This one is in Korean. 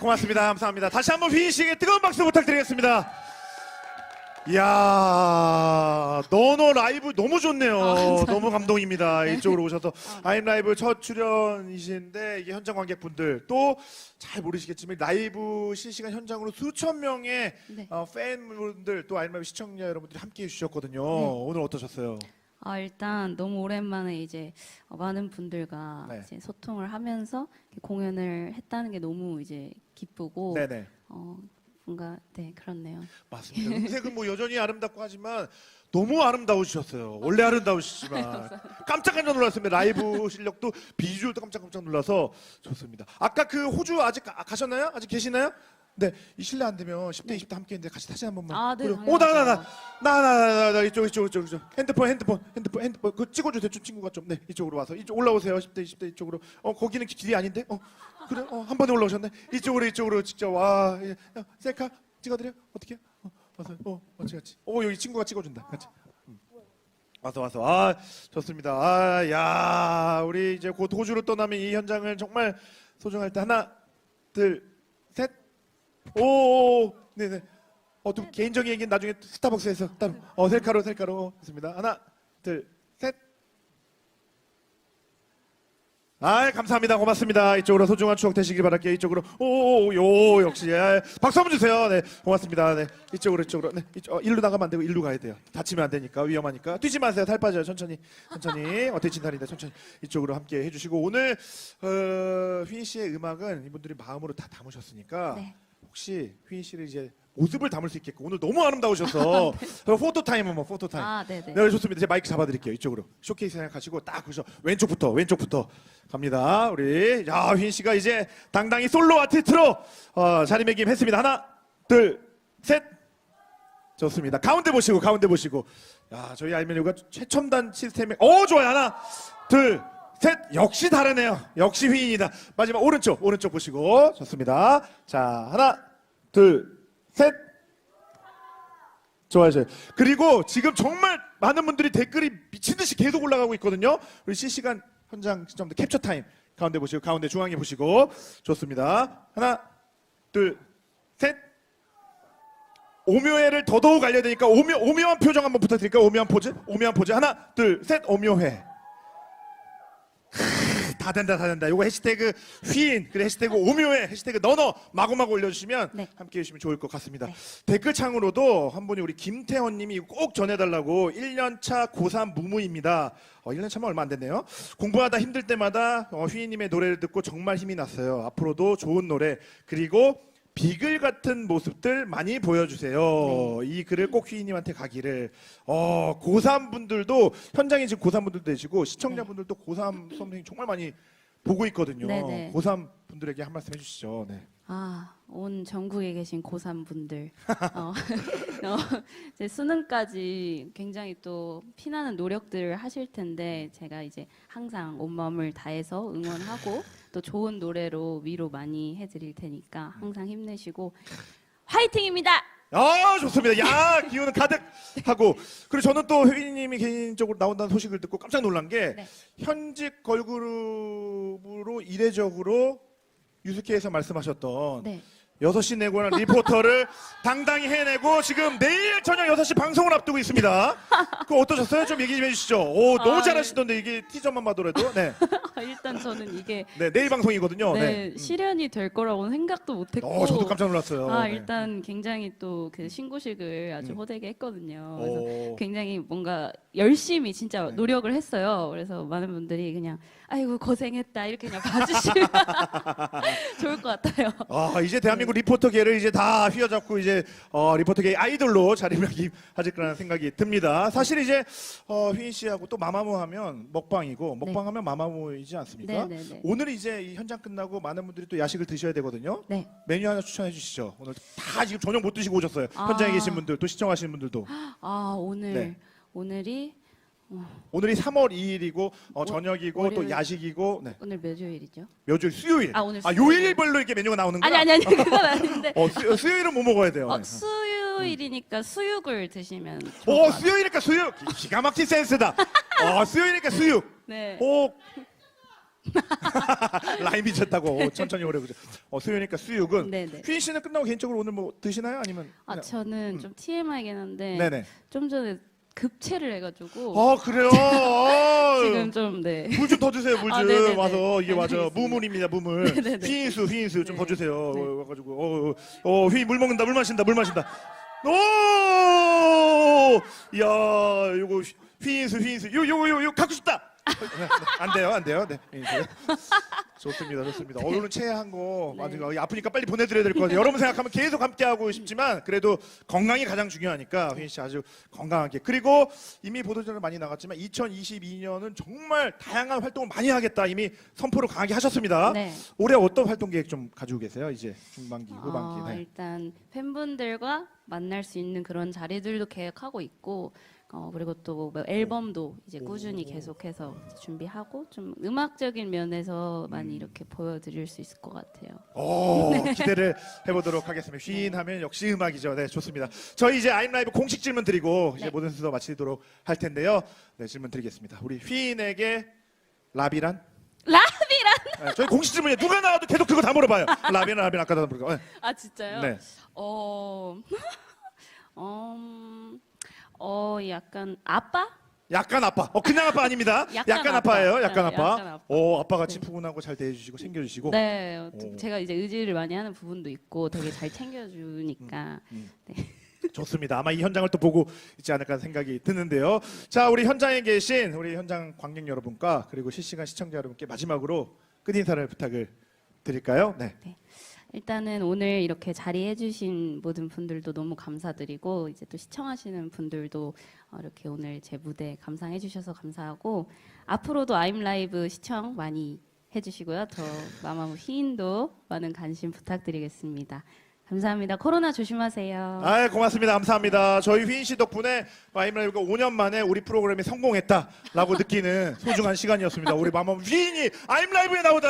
고맙습니다. 감사합니다. 다시 한번 휘인 씨에게 뜨거운 박수 부탁드리겠습니다. 이야, 너너 라이브 너무 좋네요. 아, 감사합니다. 너무 감동입니다. 이쪽으로 오셔서 아임 라이브 첫 출연이신데 이게 현장 관객분들 또 잘 모르시겠지만 라이브 실시간 현장으로 수천 명의 네. 어, 팬분들 또 아임 라이브 시청자 여러분들이 함께 해 주셨거든요. 네. 오늘 어떠셨어요? 아, 일단 너무 오랜만에 이제 어, 많은 분들과 네. 이제 소통을 하면서 공연을 했다는 게 너무 이제 기쁘고 네네. 어, 뭔가 네 그렇네요. 맞습니다. 음색은 뭐 여전히 아름답고 하지만 너무 아름다우셨어요. 원래 아름다우시지만 깜짝깜짝 놀랐습니다. 라이브 실력도 비주얼도 깜짝깜짝 놀라서 좋습니다. 아까 그 호주 아직 가, 가셨나요? 아직 계시나요? 네, 이 실례 안 되면 10대 20대 함께 했는데 같이 사진 한 번만. 아, 네, 그래요. 오, 나, 나, 나, 당연하죠. 나, 나, 나, 나, 나, 이쪽, 이쪽, 이쪽, 이쪽. 핸드폰, 핸드폰, 핸드폰, 핸드폰. 그거 찍어주세요. 좀 친구가 좀. 네, 이쪽으로 와서 이쪽 올라오세요. 10대, 20대 이쪽으로. 어, 거기는 길이 아닌데? 어, 그래? 어, 한 번에 올라오셨네. 이쪽으로, 이쪽으로 직접 와. 예. 야, 셀카 찍어드려. 어떻게? 어, 와서. 어, 같이, 같이. 어, 여기 친구가 찍어준다. 같이. 음. 와서 와서 아 좋습니다. 아야 우리 이제 곧 호주로 떠나면 이 현장을 정말 소중할 때 하나 둘 셋. 오 네네. 어또 개인적인 얘기는 나중에 스타벅스에서 따로. 어 셀카로 셀카로. 했습니다. 하나 둘 셋. 아 감사합니다. 고맙습니다. 이쪽으로 소중한 추억 되시길 바랄게요. 이쪽으로. 오요 역시. 예. 박수 한번 주세요. 네 고맙습니다. 네 이쪽으로 이쪽으로. 네 이쪽, 어, 일로 나가면 안 되고 일로 가야 돼요. 다치면 안 되니까 위험하니까. 뛰지 마세요. 살 빠져요. 천천히 천천히. 어 대친 살인데 천천히 이쪽으로 함께 해주시고. 오늘 어, 휘인 씨의 음악은 이분들이 마음으로 다 담으셨으니까 네. 혹시 휘인 씨를 이제 모습을 담을 수 있게끔 오늘 너무 아름다우셔서 어, 포토 타임 한번 포토 타임 아, 네, 네. 네, 좋습니다. 제가 마이크 잡아드릴게요. 이쪽으로 쇼케이스 생각하시고 딱 그죠. 왼쪽부터 왼쪽부터 갑니다. 우리 야 휘인 씨가 이제 당당히 솔로 아티스트로 어, 자리매김했습니다. 하나, 둘, 셋. 좋습니다. 가운데 보시고 가운데 보시고. 야 저희 알메뉴가 최첨단 시스템에 어 좋아요. 하나, 둘. 셋 역시 다르네요. 역시 휘인이다. 마지막 오른쪽 오른쪽 보시고 좋습니다. 자 하나 둘 셋. 좋아요. 그리고 지금 정말 많은 분들이 댓글이 미친 듯이 계속 올라가고 있거든요. 우리 실시간 현장 시점들 캡처 타임 가운데 보시고 가운데 중앙에 보시고 좋습니다. 하나, 둘, 셋. 오묘해를 더더욱 알려야 되니까 오묘 오묘한 표정 한번 부탁드릴까요? 오묘한 포즈, 오묘한 포즈 하나, 둘, 셋. 오묘해. 다 된다 다 된다. 요거 해시태그 휘인 그리고 해시태그 오묘해 해시태그 너너 마구마구 올려주시면 네. 함께 해 주시면 좋을 것 같습니다. 네. 댓글창으로도 한 분이 우리 김태원 님이 꼭 전해달라고 1년차 고3 무무입니다. 어, 1년 차면 얼마 안 됐네요. 공부하다 힘들 때마다 어, 휘인님의 노래를 듣고 정말 힘이 났어요. 앞으로도 좋은 노래 그리고 비글 같은 모습들 많이 보여주세요. 이 글을 꼭 휘인님한테 가기를. 어, 고3 분들도 현장에 지금 고3 분들도 계시고 시청자분들도 고3 수험생 정말 많이 보고 있거든요. 네 네. 고3 분들에게 한 말씀 해주시죠. 네. 아, 온 전국에 계신 고3 분들. 어, 어, 이제 수능까지 굉장히 또 피나는 노력들을 하실 텐데 제가 이제 항상 온 마음을 다해서 응원하고 또 좋은 노래로 위로 많이 해드릴 테니까 항상 힘내시고 화이팅입니다. 아 좋습니다. 야 기운은 가득 하고 그리고 저는 또 휘인님이 개인적으로 나온다는 소식을 듣고 깜짝 놀란 게 네. 현직 걸그룹으로 이례적으로 유스케에서 말씀하셨던 네. 6시 내고는 리포터를 당당히 해내고 지금 내일 저녁 6시 방송을 앞두고 있습니다. 그거 어떠셨어요? 좀 얘기 좀 해주시죠. 오, 너무 아, 잘하시던데 이게 티저만 봐도라도. 네. 일단 저는 이게 네, 내일 방송이거든요. 네, 네. 음. 실현이 될 거라고는 생각도 못했고 어, 저도 깜짝 놀랐어요. 아 네. 일단 굉장히 또 그 신고식을 아주 음. 호되게 했거든요. 그래서 오. 굉장히 뭔가 열심히 진짜 네. 노력을 했어요. 그래서 많은 분들이 그냥 아이고 고생했다 이렇게 그냥 봐주시면 좋을 것 같아요. 아, 이제 대한민국 리포터계를 이제 다 휘어잡고 이제 어, 리포터계 아이돌로 자리매김하실 거라는 생각이 듭니다. 사실 이제 어, 휘인 씨하고 또 마마무 하면 먹방이고 먹방하면 마마무이지 않습니까? 네, 네, 네. 오늘 이제 이 현장 끝나고 많은 분들이 또 야식을 드셔야 되거든요. 네. 메뉴 하나 추천해 주시죠. 오늘 다 지금 저녁 못 드시고 오셨어요. 아. 현장에 계신 분들 또 시청하시는 분들도 아 오늘 네. 오늘이 오늘이 3월 2일이고 어, 저녁이고 또 월요일. 야식이고 네. 오늘 몇 요일이죠? 며칠 수요일. 아, 오늘 아 수요일. 요일별로 이렇게 메뉴가 나오는 아니 거야? 아니 아니 그건 아닌데 어, 수, 수요일은 뭐 먹어야 돼요? 어, 네. 수요일이니까 수육을 드시면 좋을 것 오 같아요. 수요일이니까 수육 기- 기가 막힌 센스다. 어 수요일이니까 수육. 네. 오 라임 미쳤다고 어, 천천히 오래 보죠. 어, 수요니까 수육은 네네. 휘인 씨는 끝나고 개인적으로 오늘 뭐 드시나요? 아니면 아 그냥- 저는 좀 TMI긴 한데 네네. 좀 전에 급체를 해가지고 어 그래요. 어, 지금 좀 네. 물 좀 더 주세요. 물좀 아, 네네네. 와서 이게 네, 맞아 알겠습니다. 무물입니다 무물. 네네네. 휘인수 휘인수 좀더 네. 주세요. 네. 어, 와가지고 어, 어, 어 휘인 물 먹는다 물 마신다 물 마신다. 오, 야 요거 휘- 휘인수 휘인수 요 요거 요요 갖고 싶다. 네, 네, 안 돼요 안 돼요 네. 휘인수. 좋습니다 좋습니다. 어, 오늘 거 네. 아직 아프니까 빨리 보내드려야 될 것 같아요. 여러분 생각하면 계속 함께 하고 싶지만 그래도 건강이 가장 중요하니까 휘인 씨 아주 건강하게 그리고 이미 보도자료 많이 나갔지만 2022년은 정말 다양한 활동을 많이 하겠다 이미 선포를 강하게 하셨습니다. 네. 올해 어떤 활동 계획 좀 가지고 계세요? 이제 중반기 후반기. 어, 네. 일단 팬분들과 만날 수 있는 그런 자리들도 계획하고 있고 어, 그리고 또뭐 앨범도 이제 꾸준히 계속해서 준비하고 좀 음악적인 면에서 음. 많이 이렇게 보여드릴 수 있을 것 같아요. 오, 네. 기대를 해보도록 하겠습니다. 휘인 하면 역시 음악이죠. 네, 좋습니다. 저희 이제 아임 라이브 공식 질문 드리고 이제 네. 모든 순서 마치도록 할 텐데요. 네, 질문 드리겠습니다. 우리 휘인에게 라비란? 라비란? 네, 저희 공식 질문이에요. 누가 나와도 계속 그거 다 물어봐요. 라비란, 라비란 아까 다 물어봐. 네. 아 진짜요? 네. 어, 어, 음, 어 약간 아빠? 약간 아빠. 어, 그냥 아빠 아닙니다. 약간, 약간 아빠예요. 아빠. 약간 네, 아빠. 약간 아빠. 오, 아빠 같이 네. 푸근하고 잘 대해주시고 챙겨주시고. 네, 오. 제가 이제 의지를 많이 하는 부분도 있고 되게 잘 챙겨주니까 좋습니다. 아마 이 현장을 또 보고 있지 않을까 생각이 드는데요. 자, 우리 현장에 계신 우리 현장 관객 여러분과 그리고 실시간 시청자 여러분께 마지막으로 끝 인사를 부탁을 드릴까요? 네. 일단은 오늘 이렇게 자리해 주신 모든 분들도 너무 감사드리고 이제 또 시청하시는 분들도 어, 이렇게 오늘 제 무대 감상해 주셔서 감사하고 앞으로도 아임 라이브 시청 많이 해 주시고요. 더 마마무 휘인도 많은 관심 부탁드리겠습니다. 감사합니다. 코로나 조심하세요. 아, 고맙습니다. 감사합니다. 저희 휘인 씨 덕분에 마임라이브가 5년 만에 우리 프로그램이 성공했다라고 느끼는 소중한 시간이었습니다. 우리 마마 휘인이 아임라이브에 나오다